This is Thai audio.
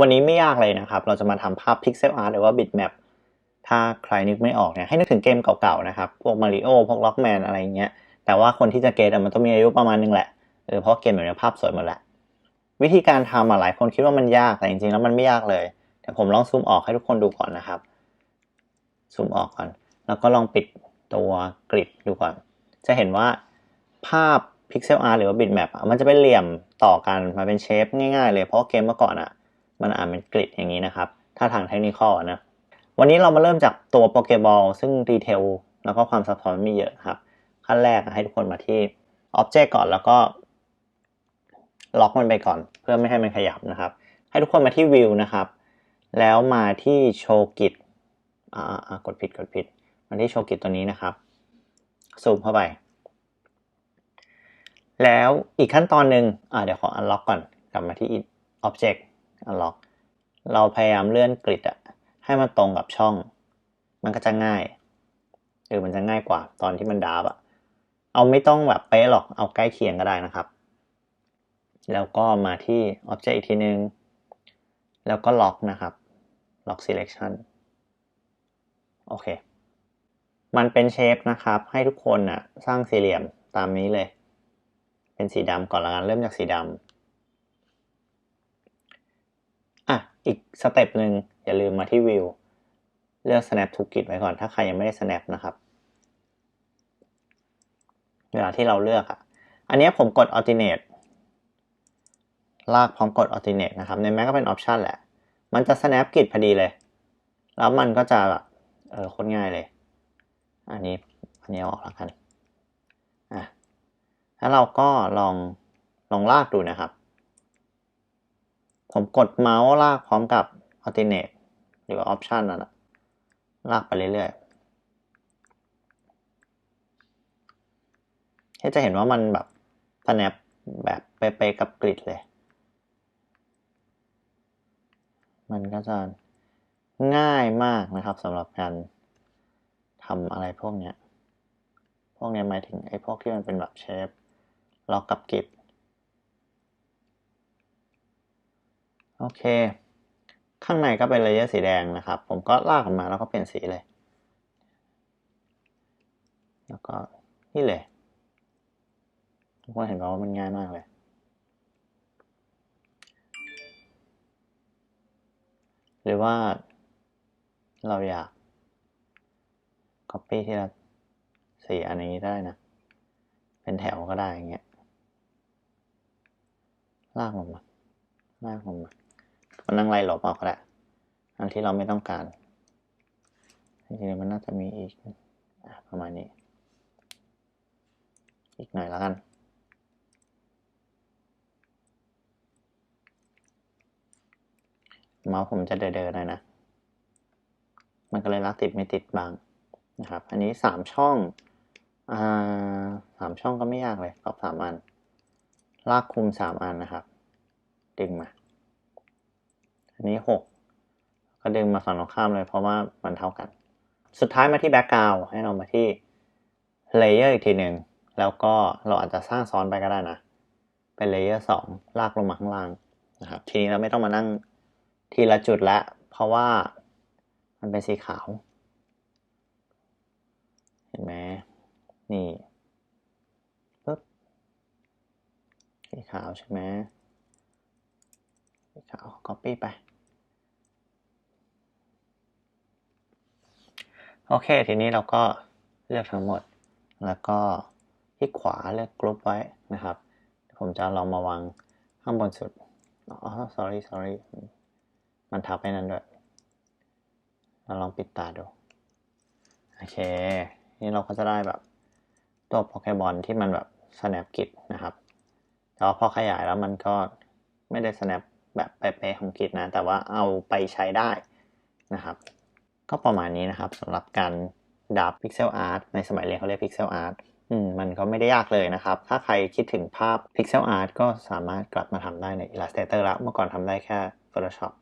วันนี้ไม่ยากเลยนะครับ เราจะมาทำภาพ Pixel Art หรือว่า Bitmap ถ้าใครนึกไม่ออกเนี่ยให้นึกถึงเกมเก่าๆนะครับ พวก Mario พวก Rockman อะไรเงี้ย แต่ว่าคนที่จะเกตมันต้องมีอายุประมาณนึงแหละเออเพราะเกมแบบนี้ภาพสวยหมดแหละ วิธีการทำอะหลายคนคิดว่ามันยากแต่จริงๆแล้วมันไม่ยากเลยเดี๋ยวผมลองซูมออกให้ทุกคนดูก่อนนะครับ ซูมออกก่อน แล้วก็ลองปิดตัวกริดดูก่อน จะเห็นว่าภาพ Pixel Art หรือว่า Bitmap มันจะเป็นเหลี่ยมต่อกันมาเป็นเชฟง่ายๆเลยเพราะเกมเมื่อก่อนอะ มันอ่านเป็นกริดอย่างนี้นะครับ ถ้าทางเทคนิคนะ วันนี้เรามาเริ่มจากตัวโปเกบอลซึ่งดีเทลแล้วก็ความซับซ้อนม่เยอะครับ ขั้นแรกให้ทุกคนมาที่ Object ก่อนแล้วก็ล็อกมันไปก่อน เพื่อไม่ให้มันขยับนะครับ ให้ทุกคนมาที่ View นะครับ แล้วมาที่โชกิจอ่าอ่ากดผิดกดผิด มาที่โชกิจตัวนี้นะครับซูมเข้าไป แล้วอีกขั้นตอนหนึ่งอ่าเดี๋ยวขอ unlock ก่อน กลับมาที่ Object unlock เราพยายามเลื่อนกริดอะให้มันตรงกับช่อง มันก็จะง่ายเออมันจะง่ายกว่าตอนที่มันดาบอะเอาไม่ต้องแบบเป๊ะหรอกเอาใกล้เคียงก็ได้นะครับ แล้วก็มาที่ Object อีกทีนึง แล้วก็ล็อกนะครับ ล็อก selection โอเค มันเป็นเชฟนะครับ ให้ทุกคนน่ะสร้างสี่เหลี่ยมตามนี้เลย เป็นสีดำก่อนละกันเริ่มจากสีดำ อีกสเต็ปหนึ่งอย่าลืมมาที่ view เลือก snap to grid ไว้ก่อน ถ้าใครยังไม่ได้ snap นะครับ เวลาที่เราเลือกอะ อันนี้ผมกด alternate ลากพร้อมกด alternate นะครับ ในแม้ก็เป็น option แหละ มันจะ snap grid พอดีเลย แล้วมันก็จะแบบเออโคตรง่ายเลย อันนี้อันนี้ออกแล้วกัน อะ แล้วเราก็ลองลองลากดูนะครับ ผมกดเมาส์ลากพร้อมกับ alternate หรือ option นั่นแหละลากไปเรื่อยๆที่จะเห็นว่ามันแบบ snap แบบเป๊ะๆกับกริดเลย มันก็จะง่ายมากนะครับสำหรับการทำอะไรพวกเนี้ย พวกเนี้ยหมายถึงไอ้พวกที่มันเป็นแบบเชฟล็อกกับกิบ โอเค ข้างในก็เป็นเลเยอร์สีแดงนะครับ ผมก็ลากออกมาแล้วก็เปลี่ยนสีเลย แล้วก็นี่เลยทุกคนเห็นว่ามันง่ายมากเลย หรือว่าเราอยาก copy ที่ละสีอันนี้ได้นะ เป็นแถวก็ได้อย่างเงี้ย ลากลงมา ลากลงมา ก็นั่งไล่ลบออกก็ได้อันที่เราไม่ต้องการจริงๆมันน่าจะมีอีกอประมาณนี้ อีกหน่อยแล้วกันเมาส์ผมจะเดอๆหน่อยนะ มันก็เลยลักติดไม่ติดบางนะครับ อันนี้สามช่องอสามช่องก็ไม่ยากเลยกรอบสามอัน ลากคุมสามอันนะครับ ดึงมา อันนี้หกก็ดึงมาฝั่งตรงข้ามเลยเพราะว่ามันเท่ากัน สุดท้ายมาที่แบ็กกราวให้เรามาที่เลเยอร์อีกทีหนึ่งแล้วก็เราอาจจะสร้างซ้อนไปก็ได้นะ เป็นเลเยอร์สองลากลงมาข้างล่างนะครับ ทีนี้เราไม่ต้องมานั่งทีละจุดล้วเพราะว่ามันเป็นสีขาว เห็นไหมนี่ปึ๊บสีขาวใช่ไหมสีขาว copy ไป โอเค ทีนี้เราก็เลือกทั้งหมด แล้วก็ที่ขวาเลือกกรุ๊ปไว้นะครับ ผมจะลองมาวางข้างบนสุด อ๋อ sorry sorry มันทับไปนั้นด้วย เราลองปิดตาดู โอเค นี่เราก็จะได้แบบตัวโปเกมอนที่มันแบบ snap กิจนะครับ แต่ว่าพอขยายแล้วมันก็ไม่ได้ snap แบบเป๊ะๆของกิจนะ แต่ว่าเอาไปใช้ได้นะครับ ก็ประมาณนี้นะครับสำหรับการดับพิกเซลอาร์ตในสมัยเรียนเขาเรียก Pixel Art อืมมันก็ไม่ได้ยากเลยนะครับ ถ้าใครคิดถึงภาพ Pixel Art ก็สามารถกลับมาทำได้ใน Illustrator แล้วเมื่อก่อนทำได้แค่ Photoshop